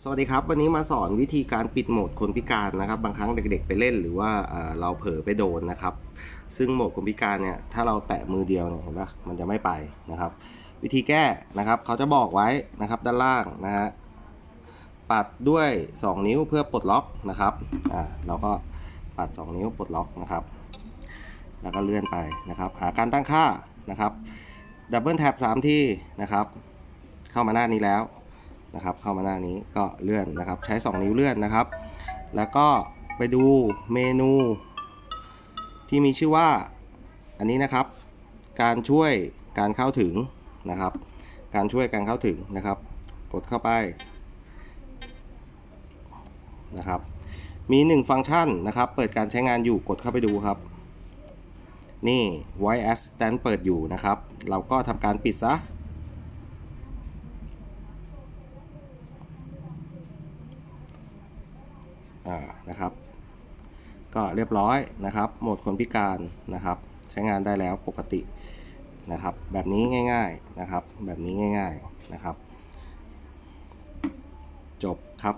สวัสดีครับ วันนี้มาสอนวิธีการปิดโหมดคนพิการนะครับ บางครั้งเด็กๆไปเล่นหรือว่าเราเผลอไปโดนนะครับ ซึ่งโหมดคนพิการเนี่ยถ้าเราแตะมือเดียวเนี่ยเห็นปะมันจะไม่ไปนะครับ วิธีแก้นะครับเขาจะบอกไว้นะครับด้านล่างนะฮะปัดด้วย 2 นิ้วเพื่อปลดล็อกนะครับอ่าเราก็ปัด 2 นิ้วปลดล็อกนะครับ แล้วก็เลื่อนไปนะครับ หาการตั้งค่านะครับดับเบิลแท็บ3ที่นะครับ เข้ามาหน้านี้แล้ว นะครับ เข้ามาหน้านี้ก็เลื่อนนะครับ ใช้ 2 นิ้วเลื่อนนะครับ แล้วก็ไปดูเมนู ที่มีชื่อว่าอันนี้นะครับ การช่วยการเข้าถึงนะครับ การช่วยการเข้าถึงนะครับ กดเข้าไปนะครับ มี 1 ฟังก์ชันนะครับ เปิดการใช้งานอยู่กดเข้าไปดูครับ นี่ voice assistant เปิดอยู่นะครับ เราก็ทำการปิดซะ อ่านะครับ ก็เรียบร้อยนะครับ โหมดคนพิการนะครับ ใช้งานได้แล้วปกตินะครับ แบบนี้ง่าย ๆนะครับ แบบนี้ง่าย ๆนะครับ จบครับ